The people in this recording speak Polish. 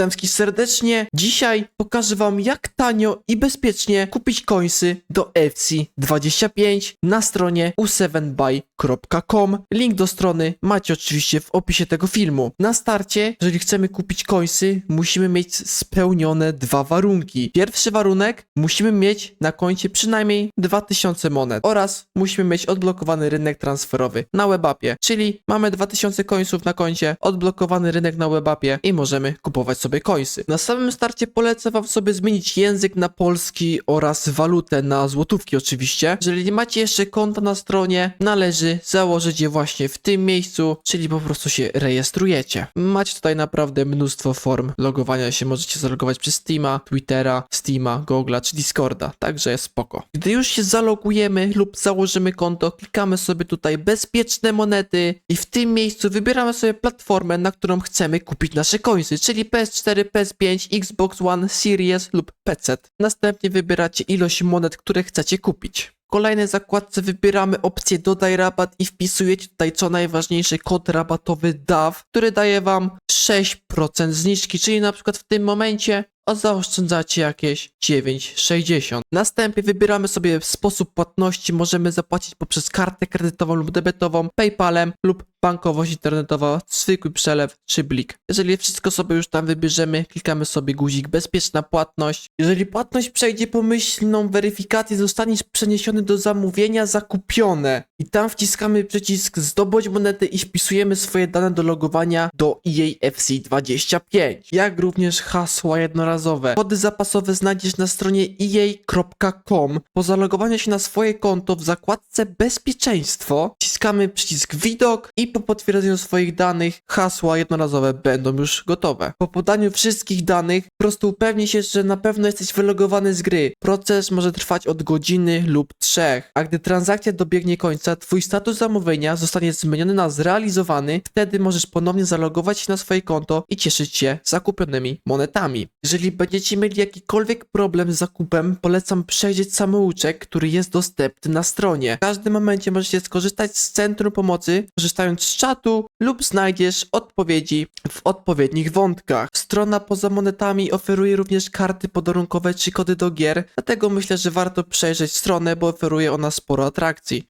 Witamski serdecznie. Dzisiaj pokażę wam jak tanio i bezpiecznie kupić coinsy do FC25 na stronie u7buy.com. Link do strony macie oczywiście w opisie tego filmu. Na starcie, jeżeli chcemy kupić coinsy, musimy mieć spełnione dwa warunki. Pierwszy warunek, musimy mieć na koncie przynajmniej 2000 monet oraz musimy mieć odblokowany rynek transferowy na webapie, czyli mamy 2000 coinsów na koncie, odblokowany rynek na webapie i możemy kupować sobie coinsy. Na samym starcie polecę wam sobie zmienić język na polski oraz walutę na złotówki oczywiście. Jeżeli nie macie jeszcze konta na stronie, należy założyć je właśnie w tym miejscu, czyli po prostu się rejestrujecie. Macie tutaj naprawdę mnóstwo form logowania się, możecie zalogować przez Steama, Twittera, Steama, Google'a czy Discorda, także jest spoko. Gdy już się zalogujemy lub założymy konto, klikamy sobie tutaj bezpieczne monety i w tym miejscu wybieramy sobie platformę, na którą chcemy kupić nasze coinsy, czyli PS4, PS5, Xbox One, Series lub PC. Następnie wybieracie ilość monet, które chcecie kupić. W kolejnej zakładce wybieramy opcję dodaj rabat i wpisujecie tutaj co najważniejsze kod rabatowy DAW, który daje wam 6% zniżki, czyli na przykład w tym momencie zaoszczędzacie jakieś 9,60. Następnie wybieramy sobie sposób płatności, możemy zapłacić poprzez kartę kredytową lub debetową, PayPalem lub bankowość internetowa, zwykły przelew czy blik. Jeżeli wszystko sobie już tam wybierzemy, klikamy sobie guzik bezpieczna płatność. Jeżeli płatność przejdzie pomyślną weryfikację, zostaniesz przeniesiony do zamówienia zakupione i tam wciskamy przycisk zdobądź monety i wpisujemy swoje dane do logowania do E EA FC25, jak również hasła jednorazowe. Kody zapasowe znajdziesz na stronie ea.com. Po zalogowaniu się na swoje konto w zakładce bezpieczeństwo wciskamy przycisk widok i po potwierdzeniu swoich danych hasła jednorazowe będą już gotowe. Po podaniu wszystkich danych po prostu upewnij się, że na pewno jesteś wylogowany z gry. Proces może trwać od godziny lub trzech, a gdy transakcja dobiegnie końca, twój status zamówienia zostanie zmieniony na zrealizowany, wtedy możesz ponownie zalogować się na swoje konto i cieszyć się zakupionymi monetami. Jeżeli będziecie mieli jakikolwiek problem z zakupem, polecam przejrzeć samouczek, który jest dostępny na stronie. W każdym momencie możecie skorzystać z centrum pomocy, korzystając z czatu lub znajdziesz odpowiedzi w odpowiednich wątkach. Strona poza monetami oferuje również karty podarunkowe czy kody do gier, dlatego myślę, że warto przejrzeć stronę, bo oferuje ona sporo atrakcji.